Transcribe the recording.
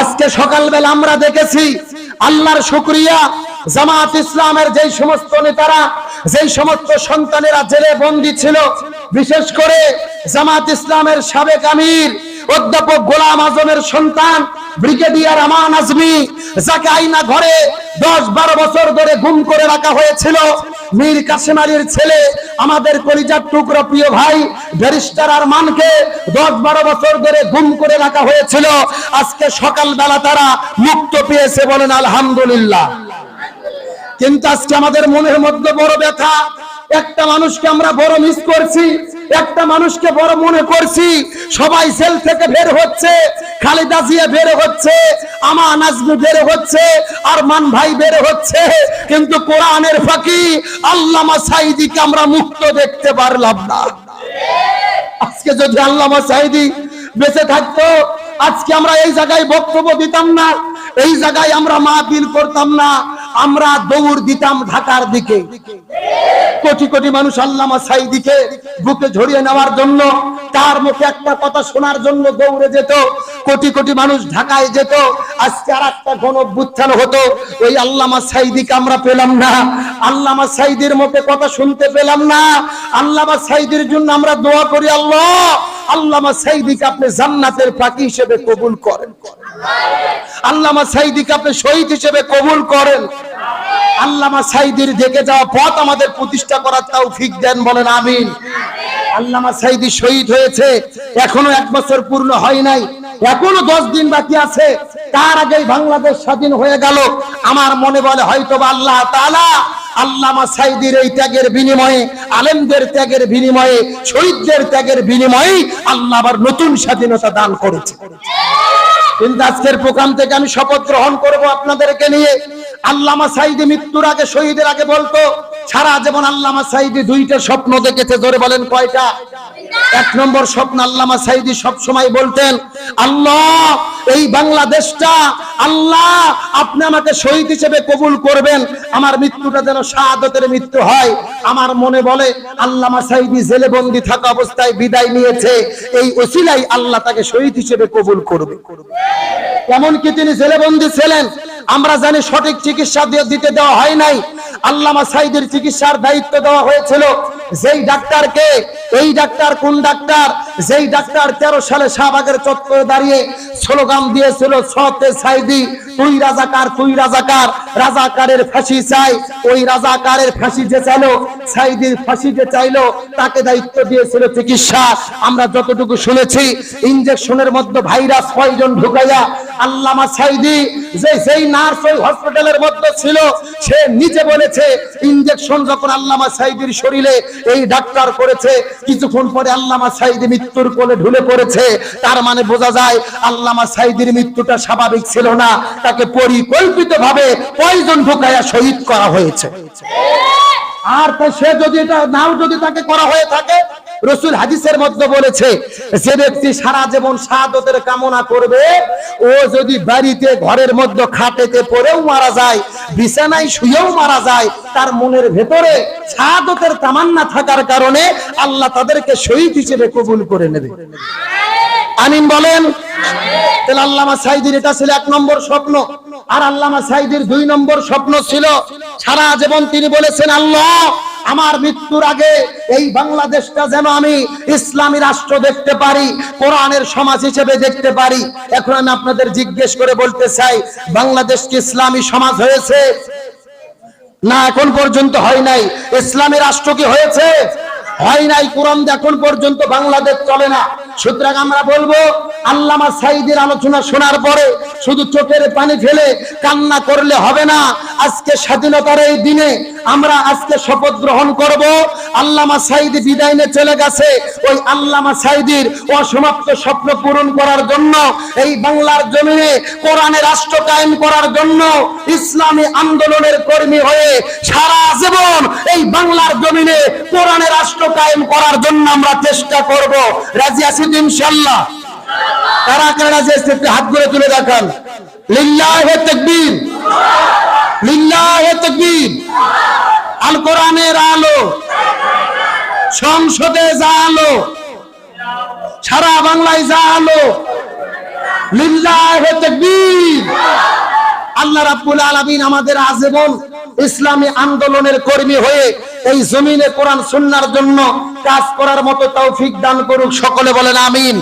আজকে সকালবেলা আমরা দেখেছি আল্লাহর শুক্রিয়া জামাত ইসলামের যেই সমস্ত নেতারা, যেই সমস্ত সন্তানেরা জেলে বন্দী ছিল, বিশেষ করে জামাত ইসলামের সাবেক আমির, অধ্যাপক গোলাম আজমের সন্তান, ব্রিগেডিয়ার আমান আজমি, যাকে আইনা ঘরে দশ বারো বছর ধরে গুম করে রাখা হয়েছিল, মীর কাসেম আলীর ছেলে আমাদের কলিজার টুকরো প্রিয় ভাই, ব্যারিস্টার আরমানকে দশ বারো বছর ধরে গুম করে রাখা হয়েছিল। আজকে সকালবেলা তারা মুক্ত পেয়েছে বলেন আলহামদুলিল্লাহ। কিন্তু আজকে আমাদের মনের মধ্যে বড় ব্যথা। একটা মানুষকে আমরা বড় মিস করছি। একটা মানুষকে বড় মনে করছি, সবাই সেল থেকে বের হচ্ছে, খালেদা জিয়া বের হচ্ছে আমান আজমি বের হচ্ছে আর মান ভাই বের হচ্ছে, কিন্তু কোরআনের ফাঁকি আল্লামা সাইদিকে আমরা মুক্ত দেখতে পারলাম না। আজকে যদি আল্লামা সাইদি বেঁচে থাকতো, আজকে আমরা এই জায়গায় বক্তব্য দিতাম না, এই জায়গায় আমরা মা মাহফিল করতাম না, আমরা দৌড় দিতাম ঢাকার দিকে। কোটি কোটি মানুষ আল্লামা সাইদিকে বুকে ঝরিয়ে নেওয়ার জন্য, তার মুখে একটা কথা শোনার জন্য দৌড়ে যেত, কোটি কোটি মানুষ ঢাকায় যেত, আজকে আর একটা গণ অভ্যুত্থান হতো, ওই আল্লামা সাইদিকে আমরা পেলাম না, আল্লামা সাইদির মুখে কথা শুনতে পেলাম না, আল্লামা সাইদির জন্য আমরা দোয়া করি, আল্লাহ, আল্লামা সাইদিকে আপনি জান্নাতের পাখি হিসেবে কবুল করেন। আল্লামা সাইদিকে আপনি শহীদ হিসেবে কবুল করেন। আল্লামা সাইদির দেখে যাওয়া পথ আমাদের প্রতিষ্ঠা করার তৌফিক দেন বলেন, আমিন। আল্লামা সাইদি শহীদ হয়েছে, এখনও এক বছর পূর্ণ হয় নাই, এখনও দশ দিন বাকি আছে, তার আগেই বাংলাদেশ স্বাধীন হয়ে গেল। আমার মনে বলে হয়তো আল্লাহ তালা আল্লামা সাইদির এই ত্যাগের বিনিময়ে, আলেমদের ত্যাগের বিনিময়ে, শহীদদের ত্যাগের বিনিময়ে আল্লাহ আবার নতুন স্বাধীনতা দান করেছে। কিন্তু আজকের প্রোগ্রাম থেকে আমি শপথ গ্রহণ করব আপনাদেরকে নিয়ে। আল্লামা সাইদি মৃত্যুর আগে, শহীদের আগে বলতো, সারা জীবন আল্লামা সাইদি দুইটা স্বপ্ন দেখেছে ধরে বলেন কয়টা? এক নম্বর স্বপ্ন আল্লামা সাইদি সব সময় বলতেন, আল্লাহ, এই বাংলাদেশটা, আল্লাহ, আপনি আমাকে শহীদ হিসেবে কবুল করবেন, আমার মৃত্যুটা যেন শাহাদতের মৃত্যু হয়। আমার মনে বলে, আল্লামা সাইদি জেলে বন্দি থাকা অবস্থায় বিদায় নিয়েছে, এই ওসিলাই আল্লাহ তাকে শহীদ হিসেবে কবুল করবে। এমনকি তিনি জেলে বন্দি ছিলেন আমরা জানি সঠিক চিকিৎসা দিতে দেওয়া হয় নাই। আল্লামা সাইদের চিকিৎসার দায়িত্ব দেওয়া হয়েছিল, যেই ডাক্তারকে এই ডাক্তার কোন ডাক্তার? যেই ডাক্তার তেরো সালে শাহবাগের চত্বরে দাঁড়িয়ে স্লোগান দিয়েছিল, সতে সাইদি তুই রাজাকার তুই রাজাকার। রাজাকারের ফাঁসি চাই, ওই রাজাকারের ফাঁসি যে চাইলো সাইদির ফাঁসি যে চাইলো, তাকে দায়িত্ব দিয়েছিল চিকিৎসা। আমরা যতটুকু শুনেছি ইনজেকশনের মধ্যে ভাইরাস কয়জন ঢুকাইয়া আল্লামা সাইদি, যে যেই নার্স ওই হসপিটালের মধ্যে ছিল, সে নিজে বলেছে ইনজেকশন যখন আল্লামা সাইদির শরীরে এই ডাক্তার করেছে, কিছুক্ষণ পরে আল্লামা সাইদি মৃত্যুর কোলে ঢুলে পড়েছে। তার মানে বোঝা যায়, আল্লামা সাইদির মৃত্যুটা স্বাভাবিক ছিল না। তাকে পরিকল্পিত ভাবে কয়জন ঢুকাইয়া শহীদ করা হয়েছে। আর তা সে যদি এটা নাও যদি তাকে করা হয়ে থাকে, রসুল হাদিসের মধ্যে বলেছে, যে ব্যক্তি সারা জীবন শাহাদতের কামনা করবে, ও যদি বাড়িতে ঘরের মধ্যে খাটেতে পড়েও মারা যায়, বিছানায় শুয়েও মারা যায়, তার মনের ভেতরে শাহাদতের তামান্না থাকার কারণে আল্লাহ তাদেরকে শহীদ হিসেবে কবুল করে নেবে। আমিন বলেন। তাহলে আল্লামা সাইদির এটা ছিল এক নম্বর স্বপ্ন। আর আল্লামা সাইদির দুই নম্বর স্বপ্ন ছিল সারা জীবন তিনি বলেছেন, আল্লাহ, আমার মৃত্যুর আগে এই বাংলাদেশটা যেন আমি ইসলামী রাষ্ট্র দেখতে পারি, কোরআনের সমাজ হিসেবে দেখতে পারি। এখন আমি আপনাদের জিজ্ঞেস করে বলতে চাই, বাংলাদেশ কি ইসলামী সমাজ হয়েছে? না, এখন পর্যন্ত হয় নাই। ইসলামী রাষ্ট্র কি হয়েছে? হয় নাই, কোরআন এখন পর্যন্ত বাংলাদেশ চলে না। সুতরাং আমরা বলব, আল্লামা সাইদের আলোচনা শোনার পরে শুধু চোখের পানি ফেলে কান্না করলে হবে না। আজকে স্বাধীনতার এই দিনে আমরা আজকে শপথ গ্রহণ করব। আল্লামা সাইদি বিদায় চলে গেছে। ওই আল্লামা সাইদির অসমাপ্ত স্বপ্ন পূরণ করার জন্য, এই বাংলার জমিনে কোরআনে রাষ্ট্র কায়েম করার জন্য ইসলামী আন্দোলনের কর্মী হয়ে সারা জীবন এই বাংলার জমিনে কোরআনে রাষ্ট্র কায়েম করার জন্য আমরা চেষ্টা করব। রাজি তো ইনশাল্লাহ কারা কারা আছে হাত করে তুলে দেখান। লিল্লাহে তাকবীর। আল কোরআনের আলো, সংসদে যা আলো, সারা বাংলায় যা আলো তাকবীর। রাব্বুল আলামিন আমাদের আজীবন ইসলামী আন্দোলনের কর্মী হয়ে এই জমিনে কোরআন সুন্নাহর জন্য কাজ করার মতো তৌফিক দান করুক, সকলে বলেন আমিন।